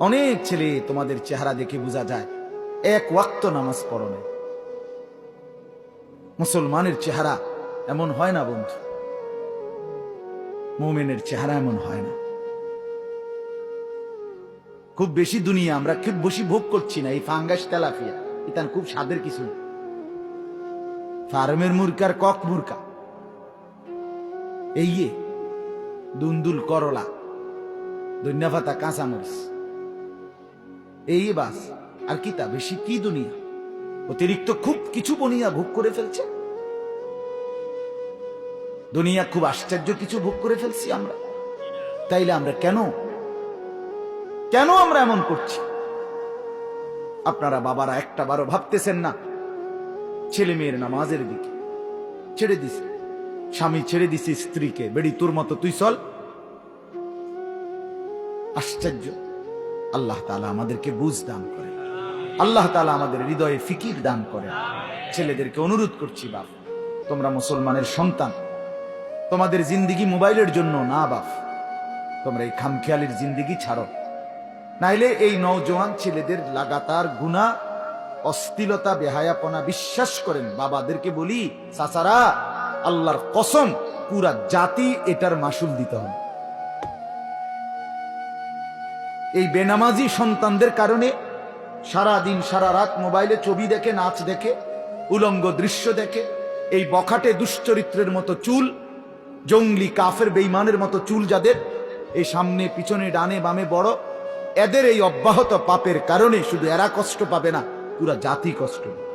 অনেক ছেলে তোমাদের চেহারা দেখে বোঝা যায়, এক ওয়াক্ত নামাজ পড়ো না মুসলমানের চেহারা এমন হয় না বন্ধু। মোমেনের চেহারা এমন হয় না। খুব বেশি দুনিয়া আমরা খুব বেশি ভোগ করছি না, এই ফাঙ্গাস তেলাফিয়া। ইতান খুব স্বাদের কিছু ফার্মের মুরকার কক মুরকা এই দুন্দুল করলা ধন্যপাতা কাঁচামরিচ। এই বাস আর কি তা বেশি কি দুনিয়া? অতিরিক্ত খুব কিছু বনিয়া ভোগ করে ফেলছে? দুনিয়া খুব আশ্চর্য কিছু ভোগ করে ফেলছি আমরা। তাইলে আমরা কেন? কেন আমরা এমন করছি? আপনারা বাবারা একটা বারো ভাবতেছেন না? ছেলে মেয়ের নামাজের দিকে। ছেড়ে দিছে। স্বামী ছেড়ে দিছে স্ত্রীকে। বেড়ি তোর মতো তুই চল। আশ্চর্য। আল্লাহ তালা আমাদেরকে বুঝ দান করে। আল্লাহ তালা আমাদের হৃদয়ে ফিকির দান করে। ছেলেদেরকে অনুরোধ করছি, বাপ, তোমরা মুসলমানের সন্তান। তোমাদের জিন্দিগি মোবাইলের জন্য না, বাপ। তোমরা এই খামখেয়ালির জিন্দিগি ছাড়ো। নাইলে এই নওজোয়ান ছেলেদের লাগাতার গুণা, অস্থিলতা, বেহায়াপনা বিশ্বাস করেন। বাবাদেরকে বলি, চাচারা, আল্লাহর কসম, পুরা জাতি এটার মাসুল দিতে হবে। এই বেনামাজি সন্তানদের কারণে সারা দিন সারা রাত মোবাইলে ছবি দেখে, নাচ দেখে, উলঙ্গ দৃশ্য দেখে, এই বখাটে দুশ্চরিত্রের মতো চুল, জঙ্গলি কাফের বেইমানের মতো চুল যাদের এই সামনে, পিছনে, ডানে, বামে বড়, এদের এই অব্যাহত পাপের কারণে শুধু এরা কষ্ট পাবে না, পুরা জাতি কষ্ট পাবে।